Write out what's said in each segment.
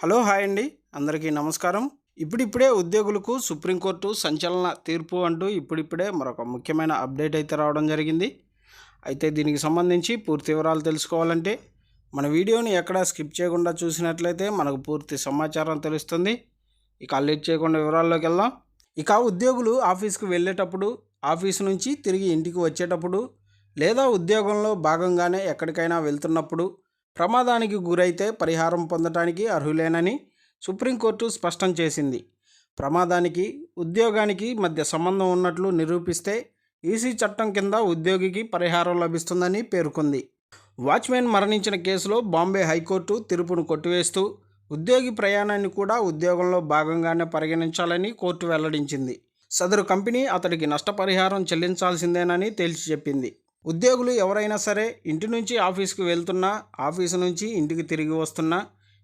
Hello hi అండి. అందరికీ నమస్కారం. ఇప్పుడిప్పుడే ఉద్యోగులకు సుప్రీంకోర్టు సంచలన తీర్పు అంటూ ఇప్పుడిప్పుడే మరొక ముఖ్యమైన అప్డేట్ అయితే రావడం జరిగింది. అయితే దీనికి సంబంధించి పూర్తి వివరాలు తెలుసుకోవాలంటే మన వీడియోని ఎక్కడా స్కిప్ చేయకుండా చూసినట్లయితే మనకు పూర్తి సమాచారం తెలుస్తుంది. ఇక లేట్ చేయకుండా వివరాల్లోకి వెళ్దాం. ఇక ఉద్యోగులు ఆఫీస్కి వెళ్ళేటప్పుడు ఆఫీస్ నుంచి తిరిగి ఇంటికి వచ్చేటప్పుడు లేదా ఉద్యోగంలో భాగంగానే ఎక్కడికైనా వెళ్తున్నప్పుడు ప్రమాదానికి గురైతే పరిహారం పొందటానికి అర్హులేనని సుప్రీంకోర్టు స్పష్టం చేసింది. ప్రమాదానికి ఉద్యోగానికి మధ్య సంబంధం ఉన్నట్లు నిరూపిస్తే ఈసీ చట్టం కింద ఉద్యోగికి పరిహారం లభిస్తుందని పేర్కొంది. వాచ్మెన్ మరణించిన కేసులో బాంబే హైకోర్టు తీర్పును కొట్టివేస్తూ ఉద్యోగి ప్రయాణాన్ని కూడా ఉద్యోగంలో భాగంగానే పరిగణించాలని కోర్టు వెల్లడించింది. సదరు కంపెనీ అతడికి నష్టపరిహారం చెల్లించాల్సిందేనని తేల్చి చెప్పింది ఉద్యోగులు ఎవరైనా సరే ఇంటి నుంచి ఆఫీస్కి వెళ్తున్నా ఆఫీసు నుంచి ఇంటికి తిరిగి వస్తున్నా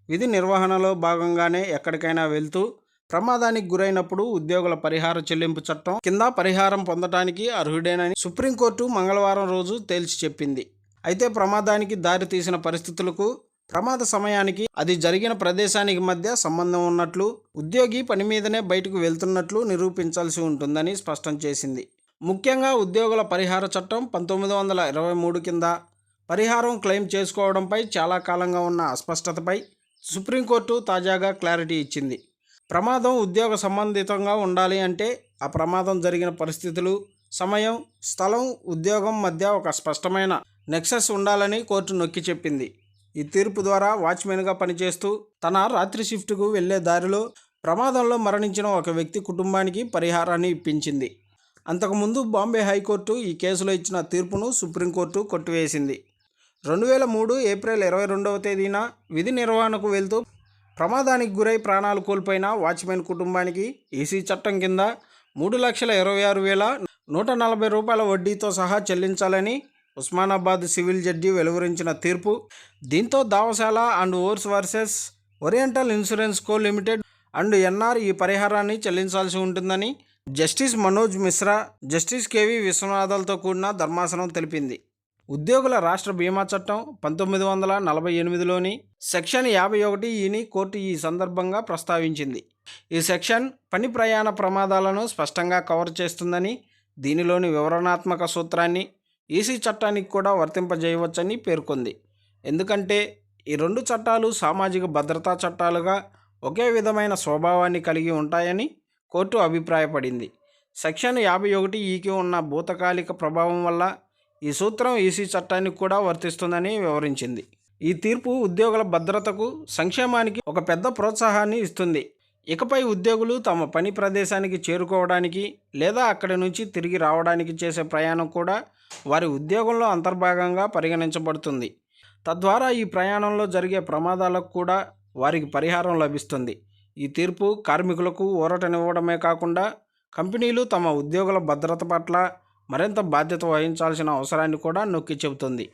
విధి నిర్వహణలో భాగంగానే ఎక్కడికైనా వెళ్తూ ప్రమాదానికి గురైనప్పుడు ఉద్యోగుల పరిహార చెల్లింపు చట్టం కింద పరిహారం పొందటానికి అర్హుడేనని సుప్రీంకోర్టు మంగళవారం రోజు తేల్చి చెప్పింది. అయితే ప్రమాదానికి దారి తీసిన పరిస్థితులకు ప్రమాద సమయానికి అది జరిగిన ప్రదేశానికి మధ్య సంబంధం ఉన్నట్లు ఉద్యోగి పని మీదనే బయటకు వెళ్తున్నట్లు నిరూపించాల్సి ఉంటుందని స్పష్టం చేసింది. ముఖ్యంగా ఉద్యోగుల పరిహార చట్టం పంతొమ్మిది వందల ఇరవై మూడు కింద పరిహారం క్లెయిమ్ చేసుకోవడంపై చాలా కాలంగా ఉన్న అస్పష్టతపై సుప్రీంకోర్టు తాజాగా క్లారిటీ ఇచ్చింది. ప్రమాదం ఉద్యోగ సంబంధితంగా ఉండాలి అంటే ఆ ప్రమాదం జరిగిన పరిస్థితులు సమయం స్థలం ఉద్యోగం మధ్య ఒక స్పష్టమైన నెక్సెస్ ఉండాలని కోర్టు నొక్కి చెప్పింది. ఈ తీర్పు ద్వారా వాచ్మెన్గా పనిచేస్తూ తన రాత్రి షిఫ్ట్కు వెళ్ళే దారిలో ప్రమాదంలో మరణించిన ఒక వ్యక్తి కుటుంబానికి పరిహారాన్ని ఇప్పించింది. అంతకుముందు బాంబే హైకోర్టు ఈ కేసులో ఇచ్చిన తీర్పును సుప్రీంకోర్టు కొట్టివేసింది. రెండు వేల మూడు ఏప్రిల్ ఇరవై రెండవ తేదీన విధి నిర్వహణకు వెళ్తూ ప్రమాదానికి గురై ప్రాణాలు కోల్పోయిన వాచ్మెన్ కుటుంబానికి ఈసీ చట్టం కింద మూడు లక్షల ఇరవై ఆరు వేల నూట నలభై రూపాయల వడ్డీతో సహా చెల్లించాలని ఉస్మానాబాద్ సివిల్ జడ్జి వెలువరించిన తీర్పు. దీంతో దావశాల and ors versus oriental insurance co limited and anr ఈ పరిహారాన్ని చెల్లించాల్సి ఉంటుందని justice Manoj Mishra justice K V విశ్వనాథాలతో కూడిన ధర్మాసనం తెలిపింది. ఉద్యోగుల రాష్ట్ర బీమా చట్టం పంతొమ్మిది వందల నలభై ఎనిమిదిలోని సెక్షన్ యాభై ఒకటి ఈని కోర్టు ఈ సందర్భంగా ప్రస్తావించింది. ఈ సెక్షన్ పని ప్రయాణ ప్రమాదాలను స్పష్టంగా కవర్ చేస్తుందని దీనిలోని వివరణాత్మక సూత్రాన్ని ఈసీ చట్టానికి కూడా వర్తింపజేయవచ్చని పేర్కొంది. ఎందుకంటే ఈ రెండు చట్టాలు సామాజిక భద్రతా చట్టాలుగా ఒకే విధమైన స్వభావాన్ని కలిగి ఉంటాయని కోర్టు అభిప్రాయపడింది. సెక్షన్ యాభై ఒకటి ఈకి ఉన్న భూతకాలిక ప్రభావం వల్ల ఈ సూత్రం ఈసీ చట్టానికి కూడా వర్తిస్తుందని వివరించింది. ఈ తీర్పు ఉద్యోగుల భద్రతకు సంక్షేమానికి ఒక పెద్ద ప్రోత్సాహాన్ని ఇస్తుంది. ఇకపై ఉద్యోగులు తమ పని ప్రదేశానికి చేరుకోవడానికి లేదా అక్కడి నుంచి తిరిగి రావడానికి చేసే ప్రయాణం కూడా వారి ఉద్యోగంలో అంతర్భాగంగా పరిగణించబడుతుంది. తద్వారా ఈ ప్రయాణంలో జరిగే ప్రమాదాలకు కూడా వారికి పరిహారం లభిస్తుంది. ఈ తీర్పు కార్మికులకు ఊరటనివ్వడమే కాకుండా కంపెనీలు తమ ఉద్యోగుల భద్రత పట్ల మరింత బాధ్యత వహించాల్సిన అవసరాన్ని కూడా నొక్కి చెబుతుంది.